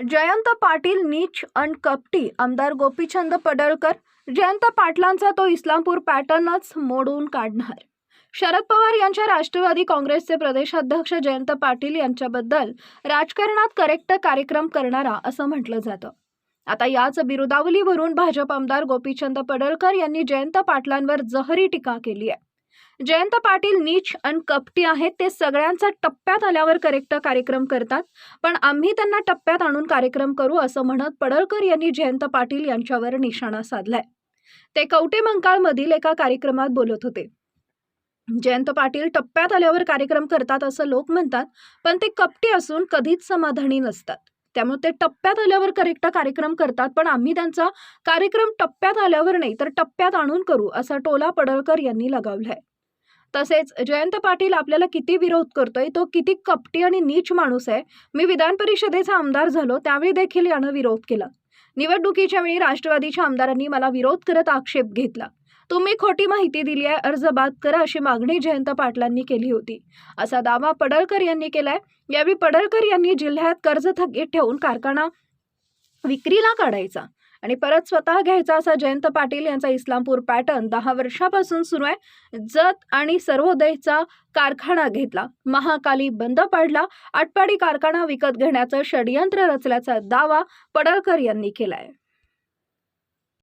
जयंत पाटील नीच अँड कपटी आमदार गोपीचंद पडळकर जयंत पाटलांचा तो इस्लामपूर पॅटर्नच मोडून काढणार. शरद पवार यांच्या राष्ट्रवादी काँग्रेसचे प्रदेशाध्यक्ष जयंत पाटील यांच्याबद्दल राजकारणात करेक्ट कार्यक्रम करणारा असं म्हटलं जातं. आता याच बिरुदावलीवरून भाजप आमदार गोपीचंद पडळकर यांनी जयंत पाटलांवर जहरी टीका केली आहे. जयंत पाटील नीच आणि कपटी आहेत ते सगळ्यांचा टप्प्यात आल्यावर करेक्ट कार्यक्रम करतात. पण आम्ही त्यांना टप्प्यात आणून कार्यक्रम करू असं म्हणत पडळकर यांनी जयंत पाटील यांच्यावर निशाणा साधलाय. ते कवटे मंकाळमधील एका कार्यक्रमात बोलत होते. जयंत पाटील टप्प्यात आल्यावर कार्यक्रम करतात असं लोक म्हणतात पण ते कपटी असून कधीच समाधानी नसतात. त्यामुळे ते टप्प्यात आल्यावर करेक्ट कार्यक्रम करतात. पण आम्ही त्यांचा कार्यक्रम टप्प्यात आल्यावर नाही तर टप्प्यात आणून करू असा टोला पडळकर यांनी लगावलाय. तसेच जयंत पाटील आपल्याला किती विरोध करतोय तो किती कपटी आणि नीच माणूस आहे. मी विधान परिषदेचा आमदार झालो त्यावेळी देखील यानं विरोध केला. निवडणुकीच्या वेळी राष्ट्रवादीच्या आमदारांनी मला विरोध करत आक्षेप घेतला. तुम्ही खोटी माहिती दिली आहे अर्ज बाद करा अशी मागणी जयंत पाटलांनी केली होती. असा दावा पडळकर यांनी केलाय. यावेळी पडळकर यांनी जिल्ह्यात कर्ज थकीत ठेवून कारखाना विक्रीला काढायचा आणि परत स्वतः घ्यायचा असा जयंत पाटील यांचा इस्लामपूर पॅटर्न दहा वर्षापासून सुरू आहे. जत आणि सर्वोदयचा कारखाना घेतला. महाकाली बंद पाडला. आटपाडी कारखाना विकत घेण्याचं षडयंत्र रचल्याचा दावा पडळकर यांनी केलाय.